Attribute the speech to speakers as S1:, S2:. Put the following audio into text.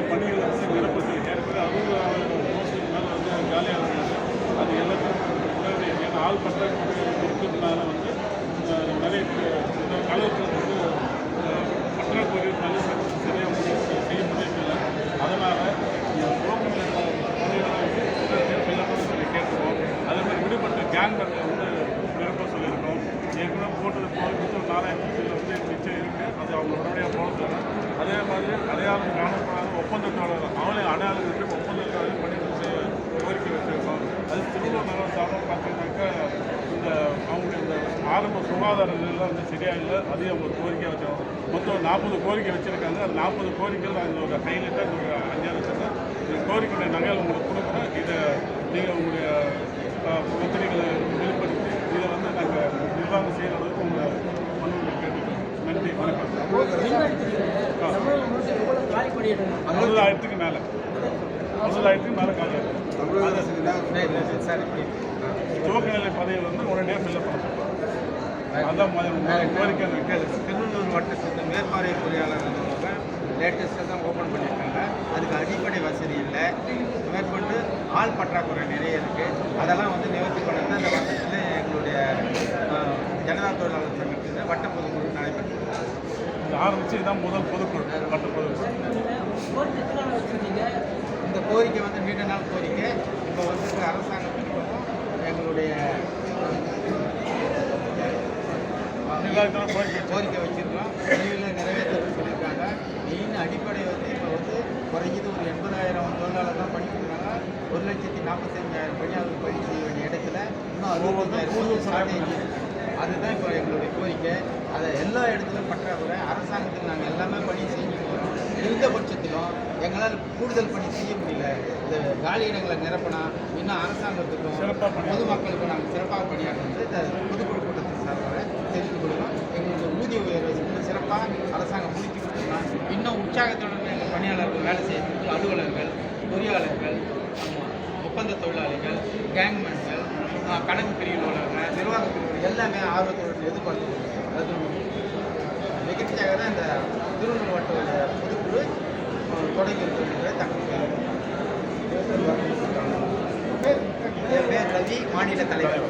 S1: நம்மளுடைய பணிகள் வந்து நிரப்பது ஏற்கனவே அவங்க மோஸ்ட்லி மேலே வந்து ஜாலியாக இருக்காங்க அது எல்லாத்தையும் ஏன்னா ஆள் பற்றாக்குறை இருக்கிறதுனால வந்து நிறைய கலவரத்தில் வந்து பற்றாக்குறை நல்ல சரியாக செய்ய முடியவில்லை அதனால் கேட்டுருவோம் அதே மாதிரி விடுபட்ட கேங்கர்கள் வந்து நிரப்ப சொல்லியிருக்கோம். ஏற்கனவே போட்டது போகிறது நாலாயிரத்தி வந்து மிச்சம் இருக்குது அது அவங்களோட அதே மாதிரி அடையாளம் காணப்படாத ஒப்பந்தத்தோட அவளை அடையாளம் ஒப்பந்தத்தோட பணிகள் செய்ய கோரிக்கை வச்சிருக்கோம் அது திருவள்ளூர் நகரம் சார்பாக பார்த்தீங்கன்னாக்கா இந்த அவங்களுடைய இந்த ஆரம்ப சுகாதார நிலையெல்லாம் வந்து சரியாக இல்லை அதையும் அவங்க ஒரு கோரிக்கையாக மொத்தம் நாற்பது கோரிக்கை வச்சுருக்காங்க. அந்த நாற்பது கோரிக்கைகள் நாங்கள் ஒரு ஹைலைட்டாக ஒரு அஞ்சாறு வச்சுருக்கோம் இந்த கோரிக்கையுடைய நகையில் உங்களுக்கு கொடுக்குறோம். இதை நீங்கள் உங்களுடைய அஹ், பத்திரிகைகளை வெளிப்படுத்தி இதை வந்து நாங்கள் நிர்வாகம் செய்கிற அளவுக்கு உங்களை நன்றி வணக்கம்
S2: அறுபதாயிரத்துக்கு
S1: மேலே. அறுபதாயிரத்துக்கு மேலே காலியாக
S2: துவக்க
S1: நிலை பதவியில் வந்து உடனடியாக ஃபில்அப் பண்ண சொல்லுவாங்க
S2: அதான்
S1: கோரிக்கை நான் கேட்குறேன்
S2: திருவள்ளூர் வட்டத்துக்கு மேற்பார்வை பொறியாளர் லேட்டஸ்ட்டாக தான் ஓப்பன் பண்ணியிருக்காங்க. அதுக்கு அடிப்படை வசதி இல்லை. மேற்கொண்டு ஆள் பற்றாக்குறை நிறைய இருக்குது அதெல்லாம் வந்து நிவர்த்தி பண்ணது அந்த வட்டத்தில் எங்களுடைய ஜனதா தொழிலாளர் சங்கத்தில் வட்ட பொதுக்குழு நடைபெற்றது.
S1: ஆரம்பித்து இதுதான் முதல் பொதுக்குழு வட்ட பொதுக்குழு
S2: இந்த கோரிக்கை வந்து நீண்ட நாள் கோரிக்கை. இப்போ வந்து அரசாங்கத்துக்கும் எங்களுடைய
S1: கோரிக்கை கோரிக்கை
S2: வச்சிருக்கோம். விரைவில் நிறைவேற்ற சொல்லியிருக்காங்க. மெயின் அடிப்படை வந்து இப்போ வந்து குறைஞ்சது ஒரு எண்பதாயிரம் தொழிலாளர் தான் படிக்கிறாங்க ஒரு லட்சத்தி நாற்பத்தஞ்சாயிரம் பணியாளர் பணி செய்ய வேண்டிய இடத்துல இன்னும் அறுபத்தஞ்சாயிரம் அதுதான் இப்போ எங்களுடைய கோரிக்கை அதை எல்லா இடத்துலையும் பற்றாக்குறை. அரசாங்கத்தில் நாங்கள் எல்லாமே பணி செஞ்சு போகிறோம் இருந்த பட்சத்திலும் எங்களால் கூடுதல் பணி செய்ய முடியல. இந்த காலி இடங்களை நிரப்பினா இன்னும் அரசாங்கத்துக்கும்
S1: சிறப்பாக பொதுமக்களுக்கும்
S2: நாங்கள் சிறப்பாக பணியாற்றுறது இந்த பொதுக்குழு கூட்டத்தின் சார்பாக தெரிவித்துக் கொள்கிறோம். எங்களுக்கு ஊதிய உயர்வை இன்னும் சிறப்பாக அரசாங்கம் முடித்து கொடுத்தோம்னா இன்னும் உற்சாகத்துடன் எங்கள் பணியாளர்கள் வேலை செய்யறதுக்கு அலுவலர்கள் பொறியாளர்கள் ஒப்பந்த தொழிலாளிகள் கேங்மேன்கள் ஆ, கணக்கு பிரிவில் உள்ளவங்க நிர்வாக பிரிவு எல்லாமே ஆர்வத்துடன் எதிர்பார்த்து அது நிகழ்ச்சியாக தான் இந்த திருவள்ளூர் மாவட்ட பொதுக்குழு தொடங்கி இருக்கிறது தகவல் என் பேர் ரவி மாநில தலைவர்.